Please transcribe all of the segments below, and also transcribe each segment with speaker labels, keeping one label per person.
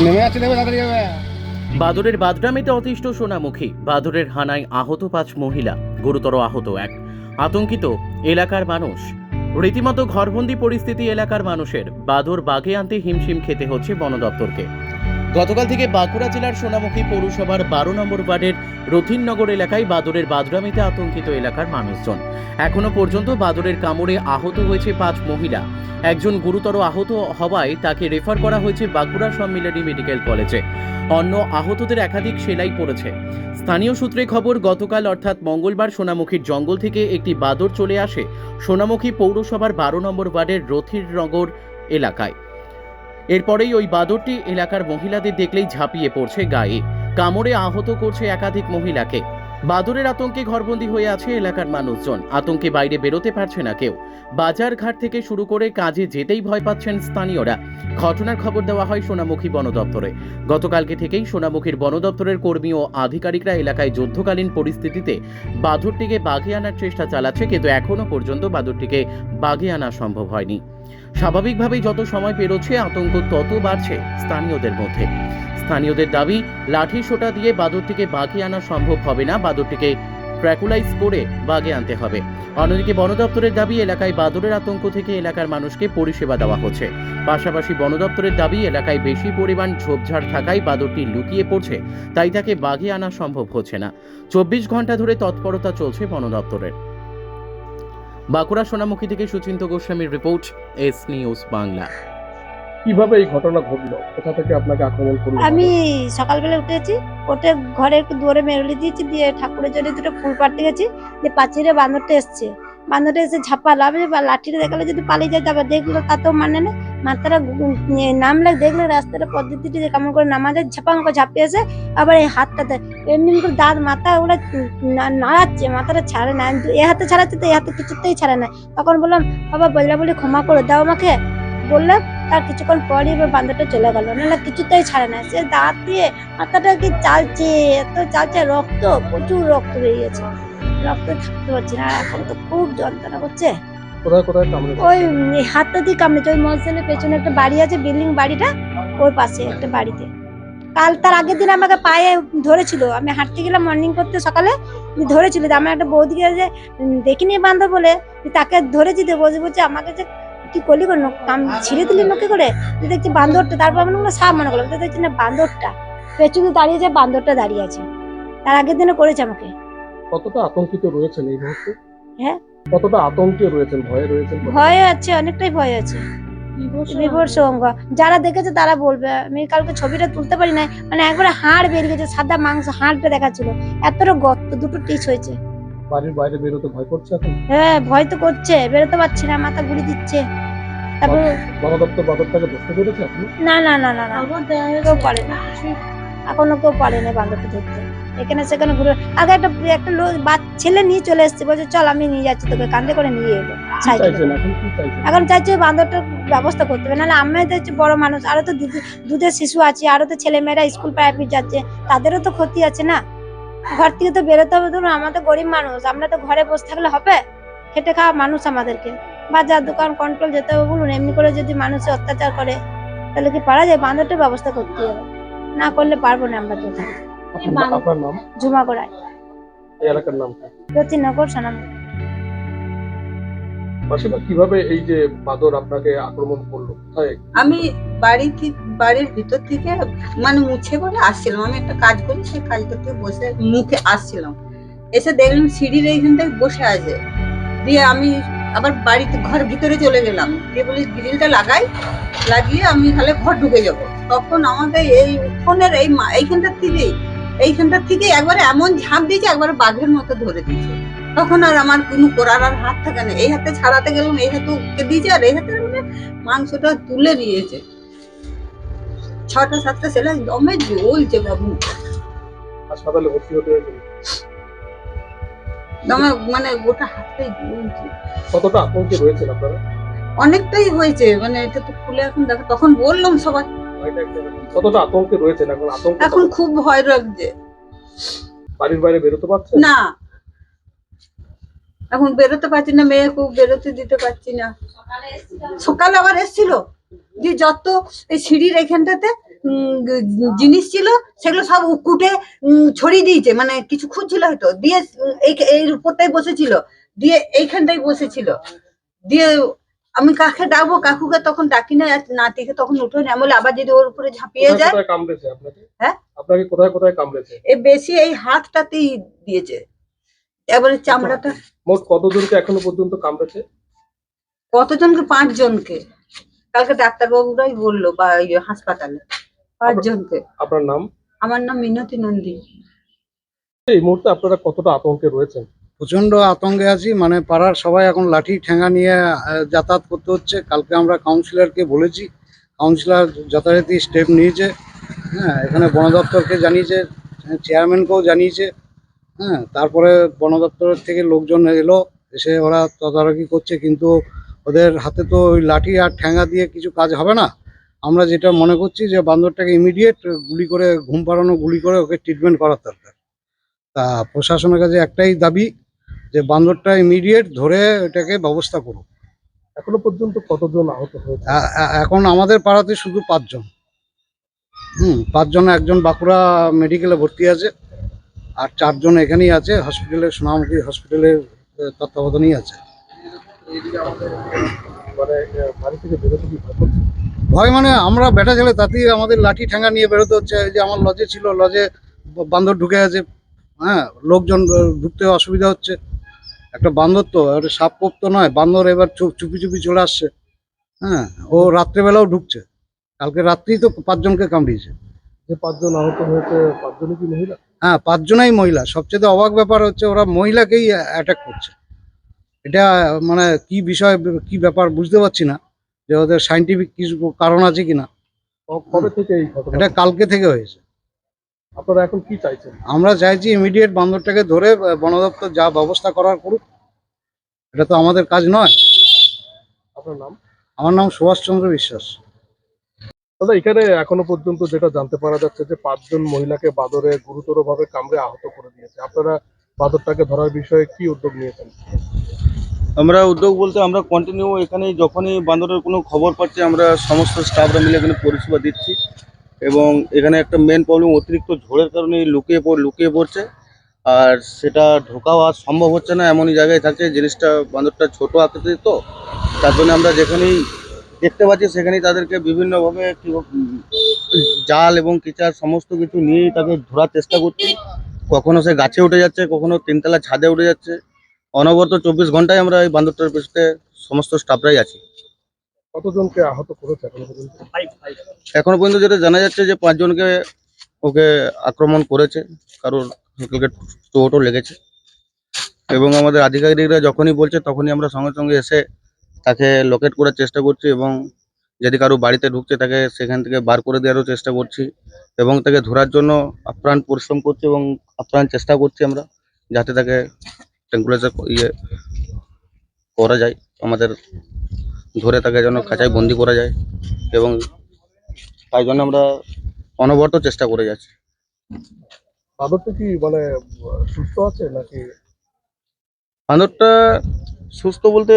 Speaker 1: নেমে
Speaker 2: বাদরের বাদরামিতে অতিষ্ঠ সোনামুখী বাদরের হানায় আহত পাঁচ মহিলা, গুরুতর আহত এক। আতঙ্কিত এলাকার মানুষ। রীতিমতো ঘরবন্দি পরিস্থিতি এলাকার মানুষের। বাদর বাগে আনতে হিমশিম খেতে হচ্ছে বন দপ্তরকে গতকাল থেকে বাঁকুড়া জেলার সোনামুখী পৌরসভার বারো নম্বর ওয়ার্ডের রথিননগর এলাকায় বাদরের বাদরামিতে আতঙ্কিত এলাকার মানুষজন। এখনও পর্যন্ত বাদরের কামড়ে আহত হয়েছে পাঁচ মহিলা। একজন গুরুতর আহত হওয়ায় তাকে রেফার করা হয়েছে বাঁকুড়া সম্মিলনী মেডিকেল কলেজে। অন্য আহতদের একাধিক সেলাই পড়েছে। স্থানীয় সূত্রে খবর, গতকাল অর্থাৎ মঙ্গলবার সোনামুখীর জঙ্গল থেকে একটি বাদর চলে আসে সোনামুখী পৌরসভার বারো নম্বর ওয়ার্ডের রথিরনগর এলাকায়। এরপরেই ওই বাদরটি এলাকার মহিলাদের দেখলেই ঝাঁপিয়ে পড়ছে গায়ে। কামড়ে আহত করছে একাধিক মহিলাকে। বাদরের আতঙ্কে ঘরবন্দি হয়ে আছে এলাকার মানুষজন। আতঙ্কে বাইরে বেরোতে পারছে না কেউ। বাজার ঘাট থেকে শুরু করে কাজে যেতেই ভয় পাচ্ছেন স্থানীয়রা। ঘটনার খবর দেওয়া হয় সোনামুখী বন দপ্তরে। গতকালকে থেকেই সোনামুখীর বন দপ্তরের কর্মী ও আধিকারিকরা এলাকায় যুদ্ধকালীন পরিস্থিতিতে বাদরটিকে বাঘে আনার চেষ্টা চালাচ্ছে, কিন্তু এখনও পর্যন্ত বাদরটিকে বাঘে আনা সম্ভব হয়নি। স্বাভাবিকভাবেই যত সময় পেরোচ্ছে, আতঙ্ক তত বাড়ছে স্থানীয়দের মধ্যে। স্থানীয়দের দাবি, লাঠি সোটা দিয়ে বাদরটিকে বাঘে আনা সম্ভব হবে না, বাদরটিকে ট্র্যাকুলাইজ করে বাগে আনতে হবে। অন্যদিকে বন দপ্তরের দাবি, এলাকায় বাদরের আতঙ্ক থেকে এলাকার মানুষকে পরিষেবা দেওয়া হচ্ছে। পাশাপাশি বন দপ্তরের দাবি, এলাকায় বেশি পরিমাণ ঝোপঝাড় থাকায় বাদরটি লুকিয়ে পড়ছে, তাই তাকে বাগে আনা সম্ভব হচ্ছে না। চব্বিশ ঘণ্টা ধরে তৎপরতা চলছে বন দপ্তরের। বাঁকুড়া সোনামুখী থেকে সুচিন্ত গোস্বামীর রিপোর্ট এস নিউজ বাংলা।
Speaker 1: কীভাবে এই ঘটনা ঘটলো? কোথা থেকে আপনাকে আক্রমণ করল?
Speaker 3: আমি সকালবেলা উঠেছি উঠে ঘরে একটু দুয়ারে মেরলি দিয়েছি দিয়ে ঠাকুরের জন্য দুটো ফুল পাড়তে গেছি দিয়ে পাচিরে বান্দরটা এসছে। বান্দরটা এসে ঝাপালো আমি বা লাঠিটা দেখালে যদি পালিয়ে যায় তারপর দেখল তা তো মানে না মাথাটা নামলে দেখলে রাস্তাটা পদ্ধতিটি যে কেমন করে নামা যায় ঝাপাং করে ঝাঁপিয়ে এসে আবার এই হাতটাতে। এমনি করে দাঁত, মাথা ওগুলো নাড়াচ্ছে, মাথাটা ছাড়ে না। এ হাতে ছাড়াচ্ছে তো এই হাতে কিছুতেই ছাড়ে না। তখন বললাম, বাবা, বললা বলি ক্ষমা করে দাও আমাকে। বললাম তার কিছুক্ষণ পরই এবার বান্দরটা চলে গেল। নাহলে কিছুতেই ছাড়ে না। সে দাঁত দিয়ে মাথাটা কি চালছে? এত চালছে, রক্ত, প্রচুর রক্ত বেরিয়েছে। রক্ত থাকতে পারছি না। এখন তো খুব যন্ত্রণা করছে।
Speaker 1: কোথায় কোথায় কামড়েছে
Speaker 3: ওই হাতটা দিয়ে কামড়েছে ওই পেছনে একটা বাড়ি আছে বিল্ডিং বাড়িটা ওর পাশে একটা বাড়িতে। কাল তার আগের দিন আমাকে পায়ে ধরেছিল। আমি হাঁটতে গেলাম মর্নিং করতে সকালে। ধরেছিল আমার একটা বৌদিকে যে দেখিনি বান্ধব বলে তাকে ধরেছি দিয়ে বৌদি বলছে আমাকে যে কি করলি করে কাম ছিঁড়ে দিলি নকি করে? দেখছি বান্দরটা তারপর আমি বললাম সাপ মনে করলাম। তো দেখছি না বান্দরটা পেছনে দাঁড়িয়ে আছে বান্দরটা দাঁড়িয়ে আছে। তার আগের দিনে করেছে আমাকে।
Speaker 1: কতটা আতঙ্কিত রয়েছেন এই মুহূর্তে?
Speaker 3: হ্যাঁ।
Speaker 1: কতটা আতঙ্কে রয়েছেন ভয়ে রয়েছেন?
Speaker 3: ভয় আছে অনেকটাই ভয় আছে। বিভোর সঙ্গ যারা দেখেছে তারা বলবে আমি কালকে ছবিটা তুলতে পারি না মানে একবারে হাড় বেরিয়ে গেছে সাদা মাংস হাড়টা দেখাচ্ছিল। এতটা গর্ত দুটো টিচ হয়েছে।
Speaker 1: বাড়ির বাইরে বেরোতে ভয় করছে এখন?
Speaker 3: হ্যাঁ ভয় তো করছে বেরোতে পারছি না মাথা ঘুরি দিচ্ছে। তারপর
Speaker 1: বন দপ্তর বাদরটাকে ধরতে পেরেছে আপনি
Speaker 3: না না না না না। কেউ পারে না এখনও কেউ পারে না বান্ধবটা ধরতে। এখানে সেখানে ঘুরে আগে একটা একটা লোক বাচ- ছেলে নিয়ে চলে এসছে বলছে চল আমি নিয়ে যাচ্ছি তোকে। কান্দে করে নিয়ে এলো
Speaker 1: এখন?
Speaker 3: চাইছে বান্দরটার ব্যবস্থা করতে হবে। নাহলে আমি তো হচ্ছে বড় মানুষ আরও তো দুধ- দুধের শিশু আছে আরও তো ছেলেমেয়েরা স্কুল প্রাইভেট যাচ্ছে তাদেরও তো ক্ষতি আছে না। ঘর থেকে তো বেরোতে হবে। ধরুন আমাদের গরিব মানুষ আমরা তো ঘরে বসে থাকলে হবে? খেটে খাওয়া মানুষ আমাদেরকে। বাজার দোকান কন্ট্রোল যেতে হবে বলুন। এমনি করে যদি মানুষে অত্যাচার করে তাহলে কি পারা যায়? বান্দরটার ব্যবস্থা করতে হবে। না করলে পারব না আমরা তো।
Speaker 1: আপনার আপনার নাম?
Speaker 3: জমা করায়
Speaker 1: এই এলাকার নাম কি?
Speaker 3: প্রতিনগর সোনাম
Speaker 1: মাসিমা কীভাবে এই যে বাদর আপনাকে আক্রমণ করল? কোথায়?
Speaker 4: আমি বাড়ি থেকে বাড়ির ভিতর থেকে মানে মুছে বলে আসছিলাম। আমি একটা কাজ করি সেই কাজ করতে বসে মুখে আসছিলাম। এসে দেখলাম সিঁড়ির এইখানটায় বসে আছে। দিয়ে আমি আবার বাড়িতে ঘর ভিতরে চলে গেলাম। দিয়ে বলি গ্রিলটা লাগাই। লাগিয়ে আমি তাহলে ঘর ঢুকে যাব। তখন আমাকে এই ফোনের এই মা- এইখানটার থেকেই এইখানটার থেকে একবারে এমন ঝাঁপ দিয়েছে একবারে বাঘের মতো ধরে দিয়েছে। তখন আর আমার কোনো করার আর হাত থাকে না। এই হাতে ছাড়াতে গেলাম এই হাতে উঠকে দিয়েছে আর এই হাতে মানে মাংসটা তুলে নিয়েছে। ছটা সাতটা ছেলে দমে জ্বলছে বাবু।
Speaker 1: হাসপাতালে ভর্তি হতে হয়েছে?
Speaker 4: দমে মানে গোটা হাতটাই জ্বলছে।
Speaker 1: কতটা? আতঙ্কে রয়েছেন আপনারা?
Speaker 4: অনেকটাই হয়েছে মানে এটা তো খুলে এখন দেখো তখন বললাম সবাই।
Speaker 1: কতটা আতঙ্কে রয়েছেন এখন আতঙ্ক
Speaker 4: এখন খুব ভয় লাগছে
Speaker 1: বাড়ির বাইরে বেরোতে পারছেন
Speaker 4: না। এখন বেরোতে পারছি না মেয়েকেও বেরোতে দিতে পারছি না। সকালে আবার এসেছিল দিয়ে যত এই সিঁড়ির এখানটাতে জিনিস ছিল সেগুলো সব কুটে ছড়িয়ে দিয়েছে। মানে কিছু খুঁজছিল হয়তো। দিয়ে এই উপরটাই বসেছিল। দিয়ে এইখানটাই বসেছিল। দিয়ে আমি কাকে ডাকবো? কাকুকে তখন ডাকি না নাতিকে তখন উঠে না বলে আবার যদি ওর উপরে ঝাঁপিয়ে যায়।
Speaker 1: কামড়েছে আপনাকে?
Speaker 4: হ্যাঁ?
Speaker 1: আপনাকে কোথায় কোথায় কামড়েছে?
Speaker 4: এ বেশি এই হাতটাতেই দিয়েছে। এবারে চামড়াটা।
Speaker 1: মোট কতজনকে এখনও পর্যন্ত কামড়েছে?
Speaker 4: কতজনকে? পাঁচ জনকে কালকে ডাক্তারবাবুরাই বলল বা ইয়ে হাসপাতালে পাঁচ জনকে
Speaker 1: আপনার নাম?
Speaker 4: আমার নাম মিনতি নন্দী।
Speaker 1: এই মুহূর্তে আপনারা কতটা আতঙ্কে রয়েছেন?
Speaker 5: প্রচণ্ড আতঙ্কে আছি মানে পাড়ার সবাই এখন লাঠি ঠেঙ্গা নিয়ে যাতায়াত করতে হচ্ছে। কালকে আমরা কাউন্সিলরকে বলেছি কাউন্সিলর যথারীতি স্টেপ নিয়েছে। হ্যাঁ এখানে বন দপ্তরকে জানিয়েছে চেয়ারম্যানকেও জানিয়েছে। হ্যাঁ তারপরে বন দপ্তরের থেকে লোকজন এলো, এসে ওরা তদারকি করছে, কিন্তু ওদের হাতে তো ওই লাঠি আর ঠ্যাঙ্গা দিয়ে কিছু কাজ হবে না। আমরা যেটা মনে করছি যে বান্দরটাকে ইমিডিয়েট গুলি করে, ঘুম পাড়ানো গুলি করে ওকে ট্রিটমেন্ট করার দরকার। তা প্রশাসনের কাছে একটাই দাবি যে বান্দরটা ইমিডিয়েট ধরে এটাকে ব্যবস্থা করুক।
Speaker 1: এখনও পর্যন্ত কতজন আহত হয়েছে?
Speaker 5: এখন আমাদের পাড়াতে শুধু পাঁচজন। হুম পাঁচজন একজন বাঁকুড়া মেডিকেলে ভর্তি আছে আর চারজন এখানেই আছে হসপিটালে সোনামুখী হসপিটালের তত্ত্বাবধানেই আছে।
Speaker 1: মানে ভয়
Speaker 5: মানে আমরা বেটা ছেলে তাতেই আমাদের লাঠি ঠ্যাঙ্গা নিয়ে বেরোতে হচ্ছে এই যে আমার লজে ছিল লজে বান্দর ঢুকে আছে হ্যাঁ লোকজন ঢুকতে অসুবিধা হচ্ছে। একটা বান্দর তো একটা সাপ কোপ তো নয় বান্দর এবার চুপ চুপি চুপি চলে আসছে। হ্যাঁ ও রাত্রেবেলাও ঢুকছে। কালকে রাত্রেই তো পাঁচজনকে কামড়িয়েছে।
Speaker 1: যে পাঁচজন আহত হয়েছে পাঁচজনই কি মহিলা?
Speaker 5: হ্যাঁ পাঁচজনই মহিলা। সবচেয়ে অবাক ব্যাপার হচ্ছে ওরা মহিলাকেই অ্যাটাক করছে। এটা মানে কি বিষয় কি ব্যাপার বুঝতে পারছি না যে ওদের সাইন্টিফিক কিছু কারণ আছে কিনা।
Speaker 1: কবে থেকে এই
Speaker 5: এটা কালকে থেকে হয়েছে।
Speaker 1: আপনারা এখন কি চাইছেন?
Speaker 5: আমরা চাইছি ইমিডিয়েট বান্দরটাকে ধরে বন দপ্তর যা ব্যবস্থা করার করুক। এটা তো আমাদের কাজ নয়।
Speaker 1: আপনার নাম?
Speaker 5: আমার নাম সুভাষচন্দ্র বিশ্বাস।
Speaker 1: দাদা এখানে এখনও পর্যন্ত যেটা জানতে পারা যাচ্ছে যে পাঁচজন মহিলাকে বাদরে গুরুতরভাবে কামড়ে আহত করে দিয়েছে। আপনারা বাদরটাকে ধরার বিষয়ে কি উদ্যোগ নিয়েছেন?
Speaker 6: আমরা উদ্যোগ বলতে আমরা কন্টিনিউ এখানে যখনই বান্দরের কোনো খবর পাচ্ছি আমরা সমস্ত স্টাফরা মিলে এখানে পরিষেবা দিচ্ছি। এবং এখানে একটা মেন প্রবলেম অতিরিক্ত ঝড়ের কারণে লুকিয়ে পড় লুকিয়ে পড়ছে। আর সেটা ঢোকাও আর সম্ভব হচ্ছে না এমনই জায়গায় থাকছে জিনিসটা বান্দরটা ছোট আকৃতির তো তার জন্য আমরা যেখানেই দেখতে পাচ্ছি সেখানেই তাদেরকে বিভিন্নভাবে জাল এবং কিচার সমস্ত কিছু নিয়েই তাকে ধরার চেষ্টা করছি। কখনো সে গাছে উঠে যাচ্ছে কখনো তিনতলা ছাদে উঠে যাচ্ছে। অনবরত চব্বিশ ঘন্টায় আমরা এই বান্দরটার পেছনে সমস্ত স্টাফরাই আছি।
Speaker 1: কতজনকে আহত করেছে এখনও পর্যন্ত
Speaker 6: যেটা জানা যাচ্ছে যে পাঁচজনকে ওকে আক্রমণ করেছে, কারোর হালকা চোটও লেগেছে। এবং আমাদের আধিকারিকরা যখনই বলছে তখনই আমরা সঙ্গে সঙ্গে এসে তাকে লোকেট করার চেষ্টা করছি এবং যদি কারও বাড়িতে ঢুকছে তাকে সেখান থেকে বার করে দেওয়ারও চেষ্টা করছি এবং তাকে ধরার জন্য আপ্রাণ পরিশ্রম করছি এবং আপ্রাণ চেষ্টা করছি আমরা যাতে তাকে ট্যাঙ্কুলাইজার ইয়ে করা যায়, আমাদের ধরে তাকে যেন খাঁচায় বন্দি করা যায় এবং তাই জন্য আমরা অনবরত চেষ্টা করে যাচ্ছি।
Speaker 1: বাদরটা কি মানে সুস্থ আছে নাকি?
Speaker 6: বান্দরটা সুস্থ বলতে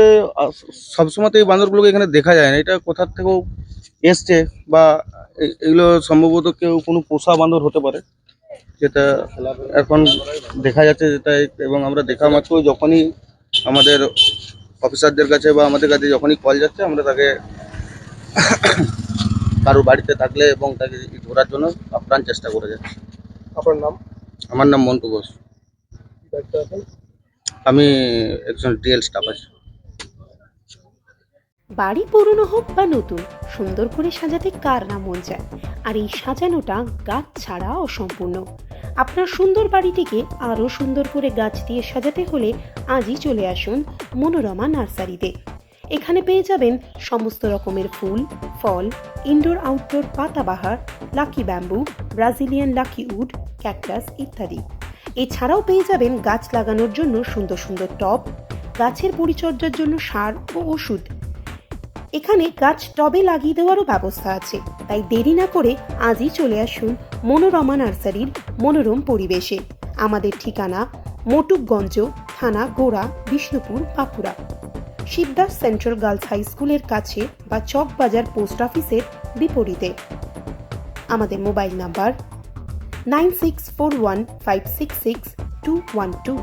Speaker 6: সবসময় এই বান্দরগুলোকে এখানে দেখা যায় না। এটা কোথার থেকেও এসছে বা এগুলো সম্ভবত কেউ কোনো পোষা বান্দর হতে পারে যেটা এখন দেখা যাচ্ছে যেটা এবং আমরা দেখা মাত্র যখনই আমাদের অফিসারদের কাছে বা আমাদের কাছে যখনই কল যাচ্ছে আমরা তাকে কারোর বাড়িতে থাকলে এবং তাকে ধরার জন্য আপ্রাণ চেষ্টা করে যাচ্ছি।
Speaker 1: আপনার নাম?
Speaker 6: আমার নাম মন্টু ঘোষ। আমি একজন ডিএল স্টাফ আছি।
Speaker 7: বাড়ি পুরনো হোক বা নতুন সুন্দর করে সাজাতে কার না মন চায়? আর এই সাজানোটা গাছ ছাড়া অসম্পূর্ণ। আপনার সুন্দর বাড়িটিকে আরও সুন্দর করে গাছ দিয়ে সাজাতে হলে আজই চলে আসুন মনোরমা নার্সারিতে। এখানে পেয়ে যাবেন সমস্ত রকমের ফুল, ফল indoor outdoor পাতাবাহার lucky bamboo Brazilian lucky wood cactus ইত্যাদি। এছাড়াও পেয়ে যাবেন গাছ লাগানোর জন্য সুন্দর সুন্দর টব, গাছের পরিচর্যার জন্য সার ও ওষুধ। এখানে গাছ টবে লাগিয়ে দেওয়ারও ব্যবস্থা আছে। তাই দেরি না করে আজই চলে আসুন মনোরমা নার্সারির মনোরম পরিবেশে। আমাদের ঠিকানা, মটুকগঞ্জ, থানা, গোড়া, Bishnupur, Bankura. Siddhartha central girls high স্কুলের কাছে বা চকবাজার পোস্ট অফিসের বিপরীতে। আমাদের mobile number nine six four one five six six two one two.